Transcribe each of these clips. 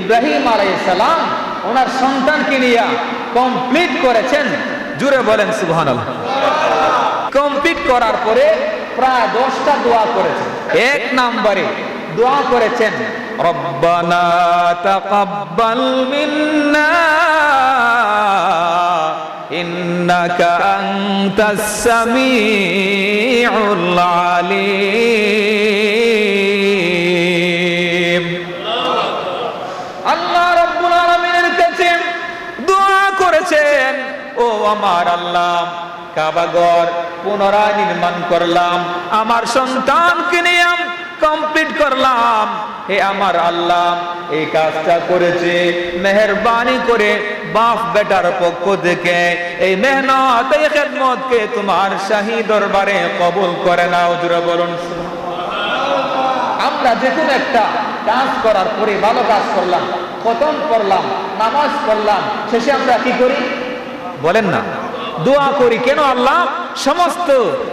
ইব্রাহিম আলাইসালাম ওনার সন্তানকে নিয়ে কমপ্লিট করেছেন। জুড়ে বলেন সুবহান কমপ্লিট করার পরে প্রায় দশটা দোয়া করেছেন। এক নম্বরে দোয়া করেছেন, রব্বানা তাকাব্বাল মিন্না ইন্নাকা আনতাস সামিউল আলিম। করেছেন ও আমার আল্লাহ, কাবাগর পুনরায় নির্মাণ করলাম, আমার সন্তানকে নিয়ে কমপ্লিট করলাম। হে আমার আল্লাহ, এই কাজটা করেছে, মেহরবানি করে বাপ বেটার পক্ষ থেকে। এই মেহনত, এই খেদমতকে তোমার শাহী দরবারে কবুল করে না জুড়ে বলুন আমরা যে কোনো একটা কাজ করার পরে ভালো কাজ করলাম খতম করলাম নামাজ পড়লাম, শেষে আমরা কি করি? বলেন না। দোয়া করি। কেন আল্লাহ? সমস্ত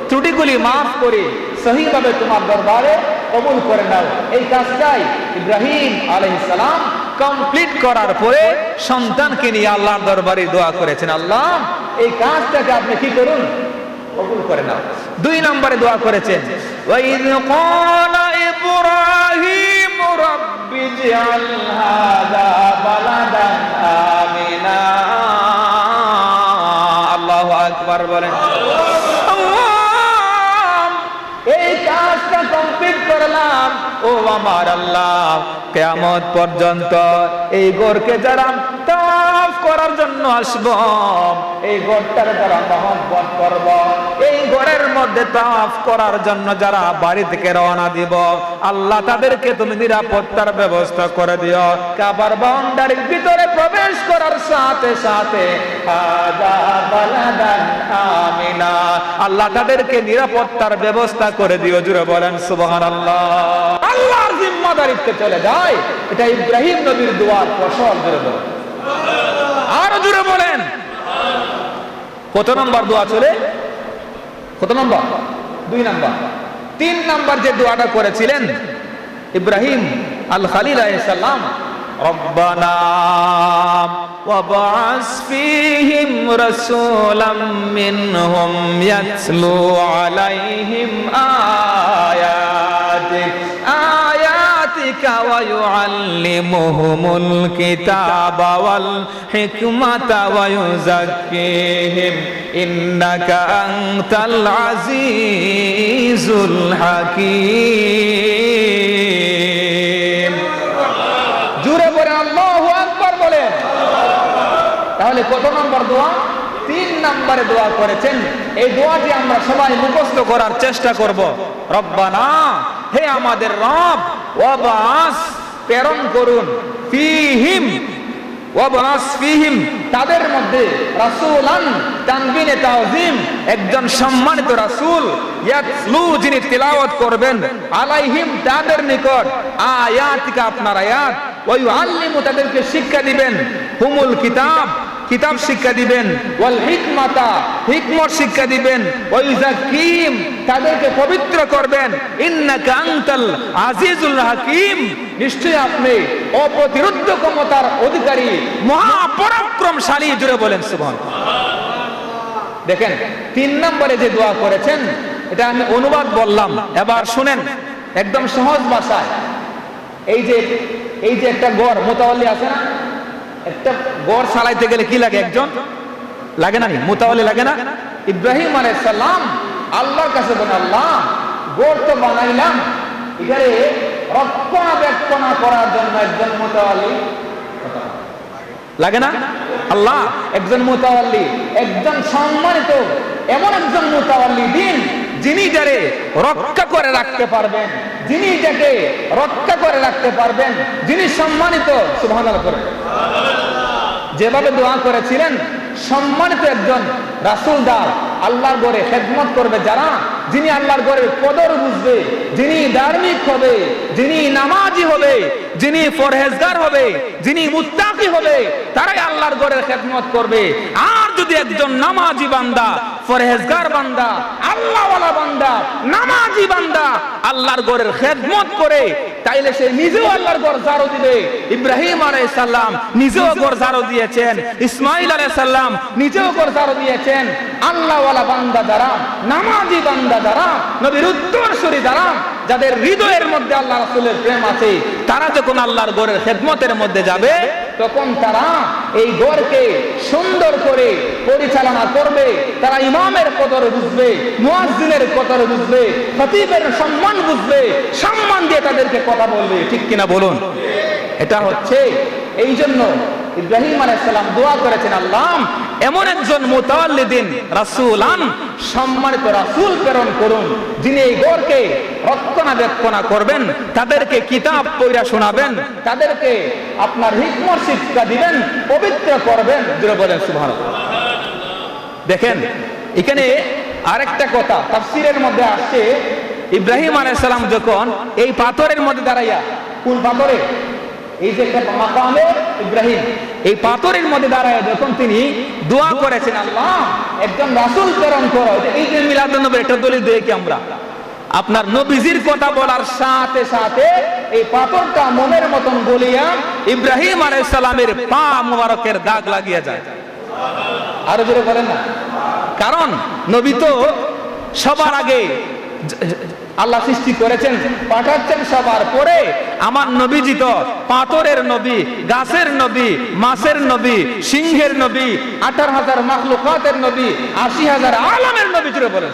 ত্রুটিগুলি মাফ করে সহিভাবে তোমার দরবারে কবুল করে নাও। এই কাজটাই ইব্রাহিম আলাইহিস সালাম কমপ্লিট করার পরে সন্তানকে নিয়ে আল্লাহর দরবারে দোয়া করেছেন। আল্লাহ, এই কাজটাকে আপনি কি করুন? কবুল করে নাও। দুই নম্বরে দোয়া করেছেন ওয়াইদ ক্বালা ইব্রাহিম রাব্বি জাল আমার আল্লাহ। কেয়ামত পর্যন্ত এই গোরকে যারা জন্য আসব। এই গোরটার যারা মহব্বত করব। এই গোরের মধ্যে তাফ করার জন্য যারা বাড়ি থেকে রওনা দিব, আল্লাহ তাদেরকে তুমি নিরাপত্তার ব্যবস্থা করে দিও। কাবার বাউন্ডারির ভিতরে প্রবেশ করার সাথে সাথে আমিনা। আল্লাহ তাদেরকে নিরাপত্তার ব্যবস্থা করে দিও, জুড়ে বলেন, সুবহানাল্লাহ। আল্লাহর জিম্মাদারিত্বে চলে যায়। এটা ইব্রাহিম নবীর দোয়ার ফসল, জুড়ে বলেন। আরো জুড়ে বলেন কত নম্বর দোয়া চলে কত নম্বর দুই নম্বর তিন নম্বর যে দোয়াটা করেছিলেন ইব্রাহিম আল খালিল আলাইহিসসালাম ربنا وابعث فيهم رسولا منهم يتلو عليهم آياتك ويعلمهم الكتاب والحكمة ويزكيهم إنك أنت العزيز الحكيم জুড়ে পড়ে আল্লাহু আকবার বলেন তাহলে কত নম্বর দোয়া তিন নম্বরে দোয়া করেছেন এই দোয়াটি আমরা সবাই মুখস্থ করার চেষ্টা করব রব্বানা হে আমাদের রব ওয়াবাস প্রেরণ করুন। ফিহিম ফিহিম, তাদের মধ্যে রাসূলান তানবিনে তাওজিম একজন সম্মানিত রাসূল, ইয়াতলু, যিনি তেলাওয়াত করবেন, আলাইহিম, তাদের নিকট আয়াতিকা, আপনার আয়াত ওই আল্লিমু তাদেরকে শিক্ষা দিবেন। হুমুল কিতাব কিতাব শিক্ষা দিবেন। ওয়াল হিকমাতা। হিকমত শিক্ষা দিবেন। ওই জাকিম তাদেরকে পবিত্র করবেন। ইন্নাকা আনতাল আজিজুল হাকিম। নিশ্চয়ই আপনি অপ্রতিরোধ্য ক্ষমতার অধিকারী মহাপরাক্রমশালী জুড়ে বলেন সুবহান দেখেন তিন নম্বরে যে দোয়া করেছেন এটা আমি অনুবাদ বললাম। এবার শুনেন একদম সহজ ভাষায়। এই যে এই যে একটা গড় মোতাবল্লি আছে না? একটা গড় চালাইতে গেলে কি লাগে একজন? লাগে না মোতাবল্লি লাগে না? ইব্রাহিম আলাইহিস সালাম আল্লাহর কাছে বলেন আল্লাহ, গড় তো বানাইলাম। এখানে রক্ষণাবেক্ষণা করার জন্য একজন মোতাবল্লি লাগে না? আল্লাহ, একজন মোতাওয়াল্লি একজন সম্মানিত, এমন একজন মোতাওয়াল্লি দিন যিনি যারে রক্ষা করে রাখতে পারবেন, যিনি যাকে রক্ষা করে রাখতে পারবেন, যিনি সম্মানিত করে। যেভাবে দোয়া করেছিলেন, সম্মানিত একজন রাসূলদার আল্লাহর ঘরে খেদমত করবে যারা, যিনি আল্লাহর ঘরে কদর বুঝবে, যিনি ধার্মিক হবে, যিনি নামাজি হবে, যিনি ফরহেজগার হবে, যিনি মুত্তাকি হবে, তারাই আল্লাহর ঘরের খেদমত করবে। আর যদি একজন নামাজি বান্দা ফরহেজগার বান্দা, আল্লাহওয়ালা বান্দা, নামাজি বান্দা, আল্লাহর ঘরের খেদমত করে, তাইলে সে নিজেও আল্লাহর ঘর ঝাড়ু দিবে। ইব্রাহিম আলাইহিস সালাম নিজেও ঘর ঝাড়ু দিয়েছেন ইসমাইল আলাইহিস সালাম নিজেও ঘর ঝাড়ু দিয়েছেন। আল্লাহওয়ালা বান্দা যারা, নামাজি বান্দা যারা, নবীর উত্তরসূরি যারা, যাদের হৃদয়ের মধ্যে আল্লাহ রাসূলের প্রেম আছে, তারা যখন আল্লাহর ঘরের খেদমতের মধ্যে যাবে তখন তারা এই ঘরকে সুন্দর করে পরিচালনা করবে। তারা ইমামের কদর বুঝবে, মুয়াজ্জিনের কদর বুঝবে, খতিবের সম্মান বুঝবে, সম্মান দিয়ে তাদেরকে কথা বলবে। ঠিক কিনা বলুন? এটা হচ্ছে এই জন্য ইব্রাহিম আলাইসাল্লাম দোয়া করেছেন, আল্লাহ, এমন একজন মুতাওয়াল্লিদিন রাসূলান সম্মানিত রাসূল প্রেরণ করুন। যিনি এই গড়কে রক্ষণাবেক্ষণা করবেন, তাদেরকে কিতাব পড়া শোনাবেন, তাদেরকে আপনার হিকমত শিক্ষা দিবেন, পবিত্র করবেন। বলেন, সুবহানাল্লাহ। দেখেন, এখানে আরেকটা কথা তাফসিরের মধ্যে আসছে। ইব্রাহিম আলাইসালাম যখন এই পাথরের মধ্যে দাঁড়াইয়া কোন পাথরে, এই যে একটা মাকামে ইব্রাহিম, এই পাথরের মধ্যে দাঁড়ায় যখন তিনি দোয়া করেছেন, আল্লাহ, একজন রাসূল প্রেরণ করো। এই যে মিলাদুন নবী এটা দলিল দিয়ে কি আমরা। আপনার নবীজির কথা বলার সাথে সাথে এই পাথরটা মনের মতন গলিয়া ইব্রাহিম আলাইহিস সালামের পা মুবারকের দাগ লাগিয়ে যায়। আরও জোরে বলেন না। কারণ নবী তো সবার আগে আল্লাহ সৃষ্টি করেছেন, পাঠাচ্ছেন সবার পরে। আমার নবীজি তো পাথরের নবী, গাছের নবী, মাছের নবী, সিংহের নবী, আঠারো হাজার মাখলুকাতের নবী, আশি হাজার আলমের নবী জুড়ে বলেন।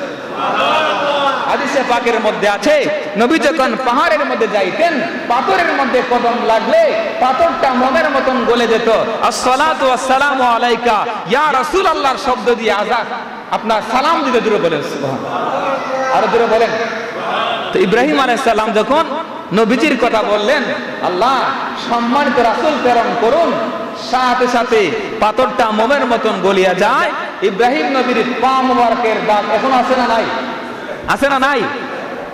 হাদিসে পাকের মধ্যে আছে, নবী যখন পাহাড়ের মধ্যে যাইতেন, পাথরের মধ্যে কদম লাগলে পাথরটা মনের মতন গলে যেত। আসসালাতু আসসালামু আলাইকা, ইয়া রাসূলুল্লাহর শব্দ দিয়ে আজাদ। আপনার সালাম দিতে দূরে বলেন, সুবহানাল্লাহ। আরও দূরে বলেন। তো ইব্রাহিম আলাইহিস সালাম যখন নবীজির কথা বললেন, আল্লাহ সম্মানিত রাসূল প্রেরণ করুন, সাথে সাথে পাথরটা মোমের মতন গলিয়া যায়, ইব্রাহিম নবীর পা মুবারকের দাগ এখন আছে না নাই? আছে না নাই?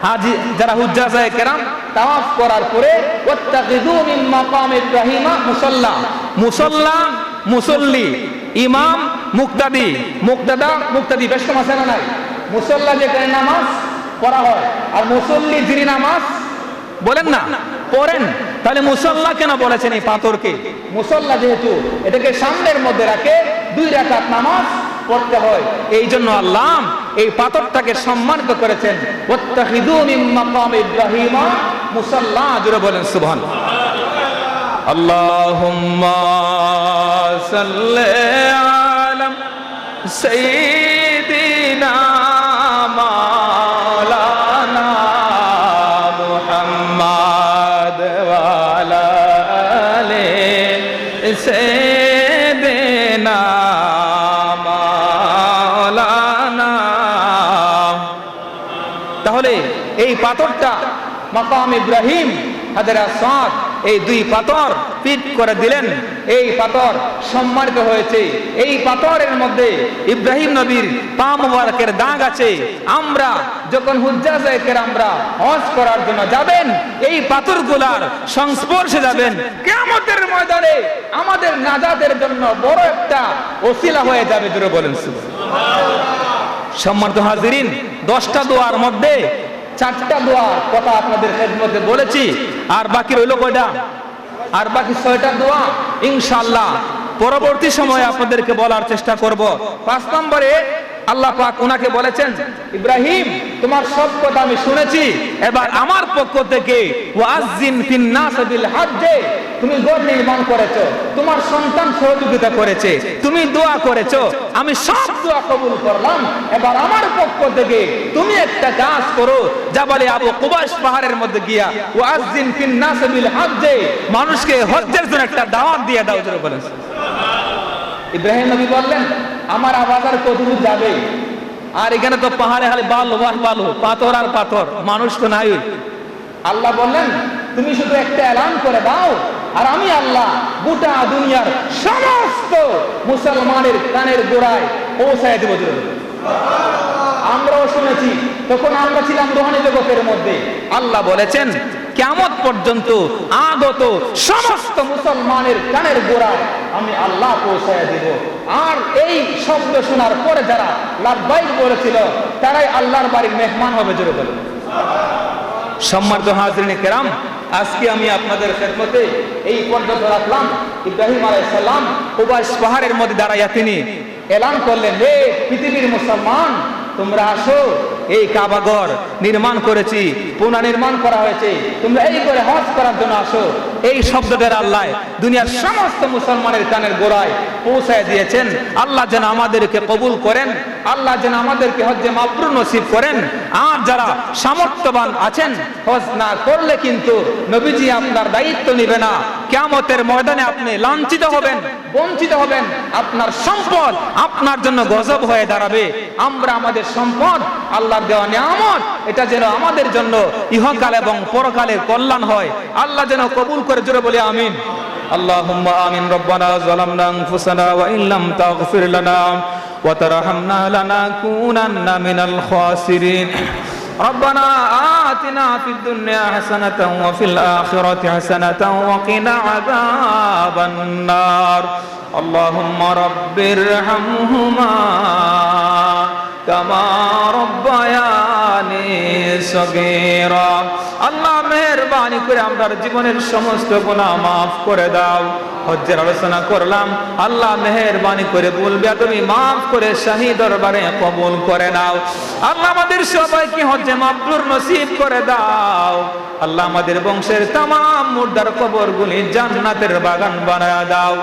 হাজি, যারা হুজ্জা যায় কেরাম, তাওয়াফ করার পরে ওয়াত্তাকিদু মিন মাকাম ইব্রাহিমা মুসাল্লা। মুসাল্লা, মুসল্লি, ইমাম, মুক্তাদি। মুক্তাদা, মুক্তাদি, বেশ আছে না নাই? মুসল্লা যেখানে নামাজ? পড়া হয়। আর মুসল্লি যিনি নামাজ বলেন না, পড়েন। তাহলে মুসল্লা কেন বলেছেন এই পাথরকে? মুসল্লা যেহেতু এটাকে সামনের মধ্যে রাখে, দুই রাকাত নামাজ পড়তে হয়। এই জন্য আল্লাহ এই পাথরটাকে সম্মানিত করেছেন। ইব্রাহিমা মুসাল্লা জুড়ে বলেন সুবহান আল্লাহুম্মা সাল্লি আলা সাইয়্যিদিনা সাইয়্যিদিনা মাওলানা। তাহলে এই পাথরটা মাকাম ইব্রাহিম হাজারা সাদ এই দুই পাথর পিট করে দিলেন। এই পাথর সম্মানিত হয়েছে। এই পাথরের মধ্যে ইব্রাহিম নবীর পা মুবারকের দাগ আছে। আমরা যখন হুজ্জাজের আমরা হজ করার জন্য যাবেন, এই পাথরগুলার সংস্পর্শে যাবেন। কিয়ামতের ময়দানে আমাদের নাজাদের জন্য বড় একটা ওসিলা হয়ে যাবে জুড়ে বলেন। সম্মানিত হাজিরিন, দশটা দোয়ার মধ্যে চারটা দোয়া কথা আপনাদের খেদমতে বলেছি। আর বাকি রইল কয়টা? আর বাকি ছয়টা দোয়া ইনশাল্লাহ পরবর্তী সময়ে আপনাদেরকে বলার চেষ্টা করব। পাঁচ নম্বরে আল্লাহ পাক ওনাকে বলেছেন, ইব্রাহিম, তোমার সব কথা আমি শুনেছি। এবার আমার পক্ষ থেকে ওয়াজিন ফিন নাস বিল হাজ্জে। তুমি ঘর নির্মাণ করেছ, তোমার সন্তান সহযোগিতা করেছে, তুমি দোয়া করেছ, আমি সব দোয়া কবুল করলাম। এবার আমার পক্ষ থেকে তুমি একটা কাজ করো, যা বলে আবু কুবাস পাহাড়ের মধ্যে গিয়া ওয়াজিন ফিন নাস বিল হাজ্জে মানুষকে হজ্জের জন্য একটা দাওয়াত দিয়ে দাও, জোরে বলেন। ইব্রাহিম নবী বললেন, আমার আওয়াজ আর কতদূর যাবে? আর এখানে তো পাহাড়ে খালি বালু বাহ বালু, পাথর আর পাথর, মানুষ তো নাই। আল্লাহ বললেন, তুমি শুধু একটা এলান করে দাও আর আমি আল্লাহ গোটা দুনিয়ার সমস্ত মুসলমানের কানের গোড়ায় পৌঁছায় দেব আমরাও শুনেছি, তখন আমরা ছিলাম রোহানি জগতের মধ্যে। আল্লাহ বলেছেন কেমন পর্যন্ত আগত সমস্ত মুসলমানের কানের গোড়ায় আমি আল্লাহ পৌঁছায় দিব। আর এই শব্দ শোনার পরে যারা লাভবাইক বলেছিল, তারাই আল্লাহর বাড়ির মেহমান হবে জোরে বলে সম্মানিত হাজরিনে কেরাম আজকে আমি আপনাদের খেদমতে এই পর্যন্ত রাখলাম। ইব্রাহিম আলাইসাল্লাম উবাস পাহাড়ের মধ্যে দাঁড়াইয়া তিনি এলান করলেন, হে পৃথিবীর মুসলমান, তোমরা আসো, এই কাবাগর নির্মাণ করেছি পুনর্নির্মাণ করা হয়েছে, তোমরা এই করে হজ করার জন্য আসো। এই শব্দটার আল্লাহ দুনিয়ার সমস্ত মুসলমানের কানের গোড়ায় পৌঁছায় দিয়েছেন। আল্লাহ যেন আমাদেরকে কবুল করেন, আল্লাহ যেন আমাদেরকে হজ্জে মাবরু নসিব করেন। আর যারা সামর্থ্যবান আছেন, হজ না করলে কিন্তু নবীজি আপনার দায়িত্ব নিবে না। কেমতের ময়দানে আপনি লাঞ্ছিত হবেন বঞ্চিত হবেন আপনার সম্পদ আপনার জন্য গজব হয়ে দাঁড়াবে আমরা আমাদের সম্পদ আল্লাহর দেওয়া নিয়ামত এটা যেন আমাদের জন্য ইহকাল এবং পরকালের কল্যাণ হয় আল্লাহ যেন কবুল করে জোরে বলে আমিন اللهم آمين ربنا ظلمنا أنفسنا وإن لم تغفر لنا وترحمنا لنكونن من الخاسرين ربنا آتنا في الدنيا حسنة وفي الآخرة حسنة وقنا عذاب النار اللهم رب ارحمهما كما ربياني صغيرا আল্লাহ মেহরবানি করে আমরা জীবনের সমস্ত গুনাহ মাফ করে দাও। হজ্জের আলোচনা করলাম। আল্লাহ মেহরবানি করে বলবে, তুমি মাফ করে শাহী দরবারে কবুল করে নাও। আল্লাহ আমাদের সবাইকে হজ্জে মাবরুর নসিব করে দাও। আল্লাহ আমাদের বংশের তাম মুর্দার কবরগুলি জান্নাতের বাগান বানায় দাও।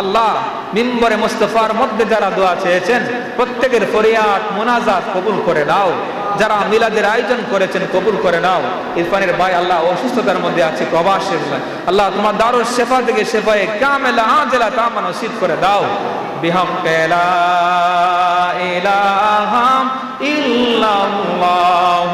আল্লাহ মিম্বরে মুস্তফার মধ্যে যারা দোয়া চেয়েছেন, প্রত্যেকের ফরিয়াদ, মোনাজাত কবুল করে দাও যারা মিলাদের আয়োজন করেছেন, কবুল করে নাও। ইরফানের ভাই আল্লাহ অসুস্থতার মধ্যে আছে, প্রবাসে আল্লাহ তোমার দারুর শেফা থেকে শেফায় কামেলা আজেলা তামা শীত করে দাও। বিহাম কেলা ইলাহাম ইল্লাল্লাহ